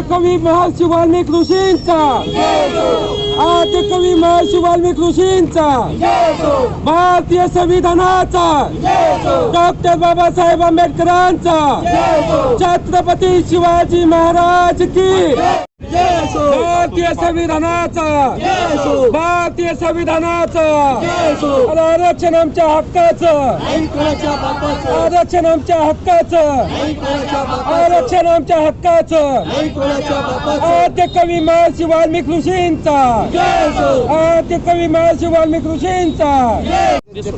कवी महर्षी वाल्मिक ऋषींचा. आद्य कवी महर्षी वाल्मिक ऋषींचा. भारतीय संविधानाचा. डॉक्टर बाबासाहेब आंबेडकरांचा. छत्रपती शिवाजी महाराज की. भारतीय संविधानाचा. भारतीय संविधानाचा. आरक्षण आमच्या हक्काचं. आरक्षण आमच्या हक्काचं. आरक्षण आमच्या हक्काचं. आद्य कवी महर्षी वाल्मिक ऋषींचा. आद्य कवी महर्षी वाल्मिक ऋषींचा.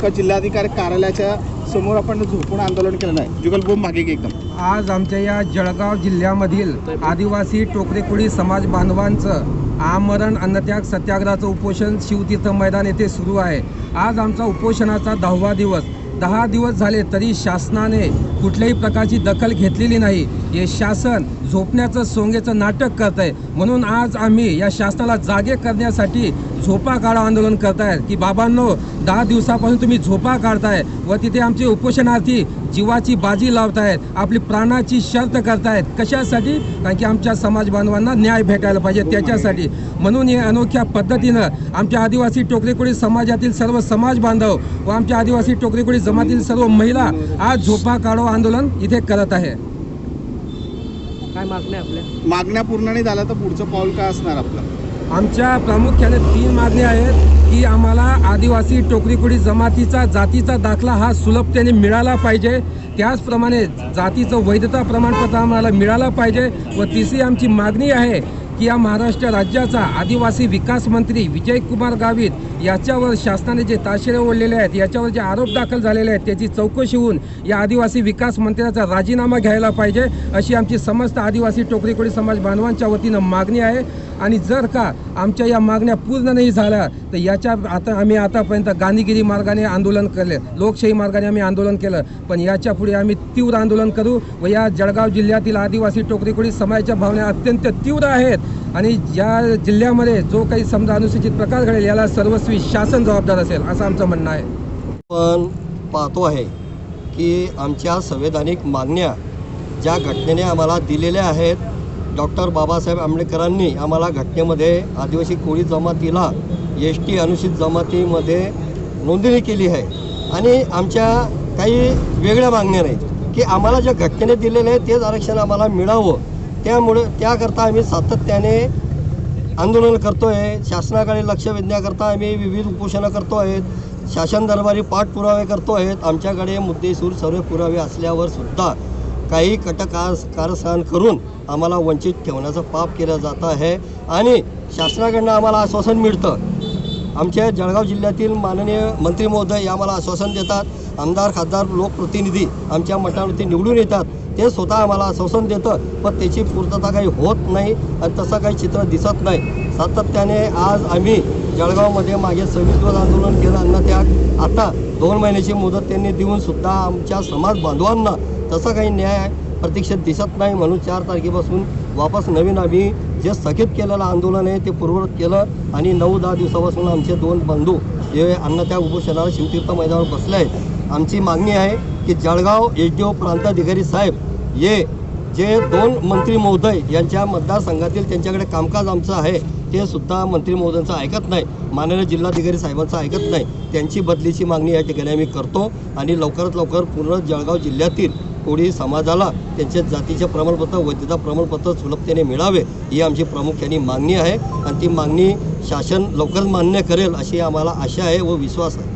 जिल्हाधिकारी कार्यालयाच्या समोर आपण झोपून आंदोलन केलेलं आहे जुगलबोम मागे एकदम. आज आमच्या या जळगाव जिल्ह्यामधील आदिवासी टोकरेकुळी समाज बांधवांचं आमरण अन्नत्याग सत्याग्रहाचं उपोषण शिवतीर्थ मैदान येथे सुरू आहे. आज आमचा उपोषणाचा दहावा दिवस. दहा दिवस झाले तरी शासनाने कुठल्याही प्रकारची दखल घेतलेली नाही. हे शासन झोपण्याचं सोंगेचं नाटक करत आहे म्हणून आज आम्ही या शासनाला जागे करण्यासाठी झोपा काढा आंदोलन करतायत. की बाबांनो दहा दिवसापासून तुम्ही झोपा काढताय व तिथे आमचे उपोषणार्थी जीवाची बाजी लावतायत आपली प्राणाची शर्त करतायत. कशासाठी? कारण की आमच्या समाज बांधवांना न्याय भेटायला पाहिजे त्याच्यासाठी. म्हणून हे अनोख्या पद्धतीनं आमच्या आदिवासी टोकरेकोळी समाजातील सर्व समाज बांधव व आमच्या आदिवासी टोकरेकोळी जमातील सर्व महिला आज झोपा काढो आंदोलन इथे करत आहे. काय मागण्या आपल्या? मागण्या पूर्ण नाही झाल्या तर पुढचं पाऊल काय असणार आपलं? आमच्या प्रामुख्याने तीन मागण्या आहेत की आम्हाला आदिवासी टोकरीकुडी जमातीचा जातीचा दाखला हा सुलभतेने मिळाला पाहिजे. त्याचप्रमाणे जातीचं वैधता प्रमाणपत्र आम्हाला मिळालं पाहिजे व तिसरी आमची मागणी आहे की या महाराष्ट्र राज्याचा आदिवासी विकास मंत्री विजयकुमार गावित याच्यावर शासनाने जे ताशेरे ओढलेले आहेत याच्यावर जे आरोप दाखल झालेले आहेत त्याची चौकशी होऊन या आदिवासी विकास मंत्र्याचा राजीनामा घ्यायला पाहिजे अशी आमची समस्त आदिवासी टोकरीकोडी समाज बांधवांच्या वतीनं मागणी आहे. आणि जर का आमच्या या मागण्या पूर्ण नाही झाल्या तर याच्या आता आम्ही आतापर्यंत गांधीगिरी मार्गाने आंदोलन केले लोकशाही मार्गाने आम्ही आंदोलन केलं. पण याच्यापुढे आम्ही तीव्र आंदोलन करू व या जळगाव जिल्ह्यातील आदिवासी टोकरीकोडी समाजाच्या भावना अत्यंत तीव्र आहेत. आणि या जिल्ह्यामध्ये जो काही समजा अनुसूचित प्रकार घडेल याला सर्वस्वी शासन जबाबदार असेल असं आमचं म्हणणं आहे. पण पाहतो आहे की आमच्या संवैधानिक मागण्या ज्या घटनेने आम्हाला दिलेल्या आहेत डॉक्टर बाबासाहेब आंबेडकरांनी आम्हाला घटनेमध्ये आदिवासी कोळी जमातीला एस टी अनुसूचित जमातीमध्ये नोंदणी केली आहे. आणि आमच्या काही वेगळ्या मागण्या नाहीत की आम्हाला ज्या घटनेने दिलेलं आहे तेच आरक्षण आम्हाला मिळावं. त्यामुळे त्याकरता आम्ही सातत्याने आंदोलन करतो आहे शासनाकडे लक्ष वेधण्याकरता आम्ही विविध उपोषणं करतो आहेत शासन दरबारी पाठपुरावे करतो आहेत आमच्याकडे मुद्देसूर सर्व पुरावे असल्यावर सुद्धा काही कटकास कारस्थान करून आम्हाला वंचित ठेवण्याचं पाप केलं जात आहे. आणि शासनाकडनं आम्हाला आश्वासन मिळतं. आमच्या जळगाव जिल्ह्यातील माननीय मंत्री महोदय आम्हाला आश्वासन देतात. आमदार खासदार लोकप्रतिनिधी आमच्या मठावरती निवडून येतात. ते स्वतः आम्हाला आश्वासन देतं पण त्याची पूर्तता काही होत नाही आणि तसं काही चित्र दिसत नाही. सातत्याने आज आम्ही जळगावमध्ये मागे सव्वीस दिवस आंदोलन केलं अन्नत्याग आता दोन महिन्याची मुदत त्यांनी देऊन सुद्धा आमच्या समाज बांधवांना तसा काही न्याय प्रतीक्षेत दिसत नाही म्हणून चार तारखेपासून वापस नवीन आम्ही जे स्थगित केलेलं आंदोलन आहे ते पूर्ववत केलं आणि नऊ दहा दिवसापासून आमचे दोन बंधू हे अन्नत्याग उपोषणाला शिवतीर्थ मैदानावर बसले आहेत. आमची मागणी आहे की जळगाव एच डी ओ प्रांताधिकारी साहेब हे जे दोन मंत्री महोदय यांच्या मतदारसंघातील त्यांच्याकडे कामकाज आमचं आहे ते सुद्धा मंत्री महोदयांचं ऐकत नाही माननीय जिल्हाधिकारी साहेबांचं ऐकत नाही. त्यांची बदलीची मागणी या ठिकाणी आम्ही करतो आणि लवकरात लवकर पूर्ण जळगाव जिल्ह्यातील कोळी समाजाला त्यांच्या जातीचे प्रमाणपत्र वैधता प्रमाणपत्र सुलभतेने मिळावे ही आमची प्रामुख्याने मागणी आहे. आणि ती मागणी शासन लवकरच मान्य करेल अशी आम्हाला आशा आहे व विश्वास आहे.